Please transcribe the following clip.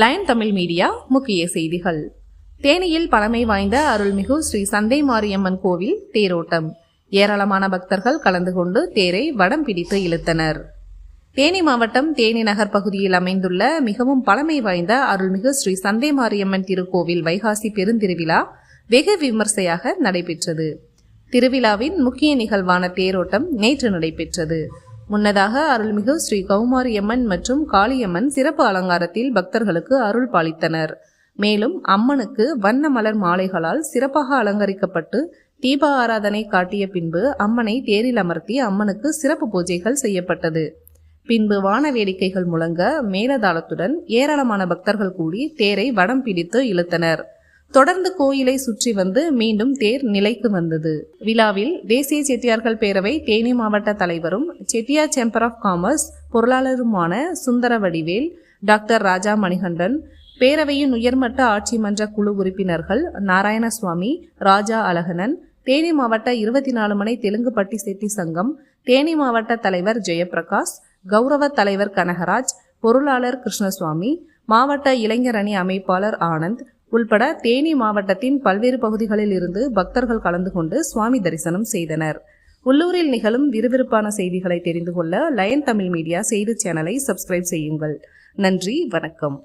Line Tamil media முக்கிய செய்திகள். தேனியில் பழமை வாய்ந்த அருள்மிகு ஸ்ரீ சந்தை மாரியம்மன் கோவில் தேரோட்டம். ஏராளமான பக்தர்கள் கலந்து கொண்டு தேரை வடம் பிடித்து இழுத்தனர். தேனி மாவட்டம் தேனி நகர் பகுதியில் அமைந்துள்ள மிகவும் பழமை வாய்ந்த அருள்மிகு ஸ்ரீ சந்தை மாரியம்மன் திருக்கோவில் வைகாசி பெருந்திருவிழா வெகு விமர்சையாக நடைபெற்றது. திருவிழாவின் முக்கிய நிகழ்வான தேரோட்டம் நேற்று நடைபெற்றது. முன்னதாக அருள்மிகு ஸ்ரீ கௌமாரியம்மன் மற்றும் காளியம்மன் சிறப்பு அலங்காரத்தில் பக்தர்களுக்கு அருள் பாலித்தனர். மேலும் அம்மனுக்கு வண்ண மலர் மாலைகளால் சிறப்பாக அலங்கரிக்கப்பட்டு தீப ஆராதனை காட்டிய பின்பு அம்மனை தேரில் அமர்த்தி அம்மனுக்கு சிறப்பு பூஜைகள் செய்யப்பட்டது. பின்பு வான வேடிக்கைகள் முழங்க மேலதாளத்துடன் ஏராளமான பக்தர்கள் கூடி தேரை வடம் பிடித்து இழுத்தனர். தொடர்ந்து கோயிலை சுற்றி வந்து மீண்டும் தேர் நிலைக்கு வந்தது. விழாவில் தேசிய செட்டியார்கள் பேரவை தேனி மாவட்ட தலைவரும் செட்டியார் சேம்பர் ஆஃப் காமர்ஸ் பொருளாளருமான சுந்தர வடிவேல் டாக்டர் ராஜா மணிகண்டன் பேரவையின் உயர்மட்ட ஆட்சி மன்ற குழு உறுப்பினர்கள் நாராயணசுவாமி ராஜா அழகனன் தேனி மாவட்ட இருபத்தி நாலு மணி தெலுங்கு பட்டி செட்டி சங்கம் தேனி மாவட்ட தலைவர் ஜெயபிரகாஷ் கௌரவ தலைவர் கனகராஜ் பொருளாளர் கிருஷ்ணசுவாமி மாவட்ட இளைஞர் அணி அமைப்பாளர் ஆனந்த் உள்பட தேனி மாவட்டத்தின் பல்வேறு பகுதிகளில் இருந்து பக்தர்கள் கலந்து கொண்டு சுவாமி தரிசனம் செய்தனர். உள்ளூரில் நிகழும் விறுவிறுப்பான செய்திகளை தெரிந்து கொள்ள லயன் தமிழ் மீடியா செய்தி சேனலை சப்ஸ்கிரைப் செய்யுங்கள். நன்றி வணக்கம்.